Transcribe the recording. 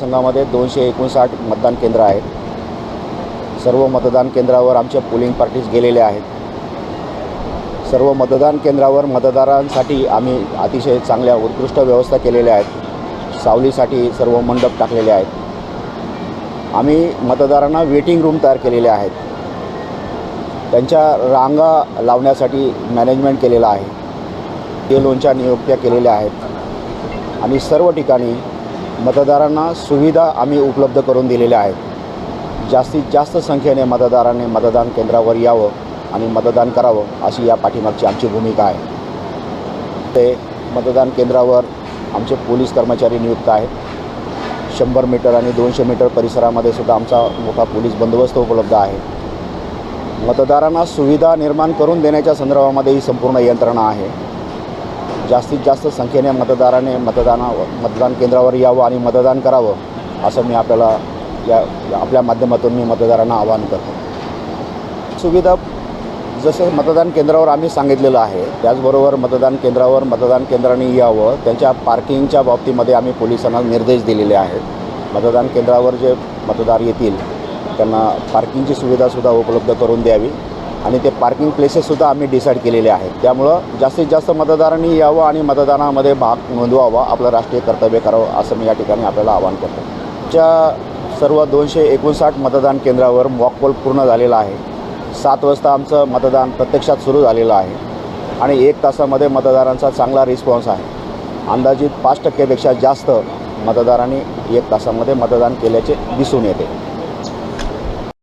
संघामध्ये दोनशे एकोणसाठ मतदान केंद्र आहेत. सर्व मतदान केंद्रावर आमच्या पोलिंग पार्टीज गेलेले आहेत. सर्व मतदान केंद्रावर मतदारांसाठी आम्ही अतिशय चांगल्या उत्कृष्ट व्यवस्था केलेल्या आहेत. सावलीसाठी सर्व मंडप टाकलेले आहेत. आम्ही मतदारांना वेटिंग रूम तयार केलेले आहेत. त्यांच्या रांगा लावण्यासाठी मॅनेजमेंट केलेलं आहे. ते लोनच्या नियुक्त्या केलेल्या आहेत. आणि सर्व ठिकाणी मतदारांना सुविधा आम्ही उपलब्ध करून दिलेल्या आहेत. जास्तीत जास्त संख्येने मतदारांनी मतदान केंद्रावर यावं आणि मतदान करावं अशी या पाठीमागची आमची भूमिका आहे. ते मतदान केंद्रावर आमचे पोलीस कर्मचारी नियुक्त आहेत. शंभर मीटर आणि दोनशे मीटर परिसरामध्ये सुद्धा आमचा मोठा पोलीस बंदोबस्त उपलब्ध आहे. मतदारांना सुविधा निर्माण करून देण्याच्या संदर्भामध्ये ही संपूर्ण यंत्रणा आहे. जास्तीत जास्त संख्येने मतदाराने मतदाना मतदान केंद्रावर यावं आणि मतदान करावं असं मी आपल्याला या आपल्या माध्यमातून मी मतदारांना आवाहन करतो. सुविधा जसं मतदान केंद्रावर आम्ही सांगितलेलं आहे त्याचबरोबर मतदान केंद्रावर मतदान केंद्राने यावं त्यांच्या पार्किंगच्या बाबतीमध्ये आम्ही पोलिसांना निर्देश दिलेले आहेत. मतदान केंद्रावर जे मतदार येतील त्यांना पार्किंगची सुविधासुद्धा उपलब्ध करून द्यावी. आणि ते पार्किंग प्लेसेससुद्धा आम्ही डिसाईड केलेले आहेत. त्यामुळं जास्तीत जास्त मतदारांनी यावं आणि मतदानामध्ये भाग नोंदवावा आपलं राष्ट्रीय कर्तव्य करावं असं मी या ठिकाणी आपल्याला आवाहन करतो. च्या सर्व दोनशे एकोणसाठ मतदान केंद्रावर मॉकपोल पूर्ण झालेला आहे. सात वाजता आमचं मतदान प्रत्यक्षात सुरू झालेलं आहे. आणि एक तासामध्ये मतदारांचा चांगला रिस्पॉन्स आहे. अंदाजित पाच टक्केपेक्षा जास्त मतदारांनी एक तासामध्ये मतदान केल्याचे दिसून येते.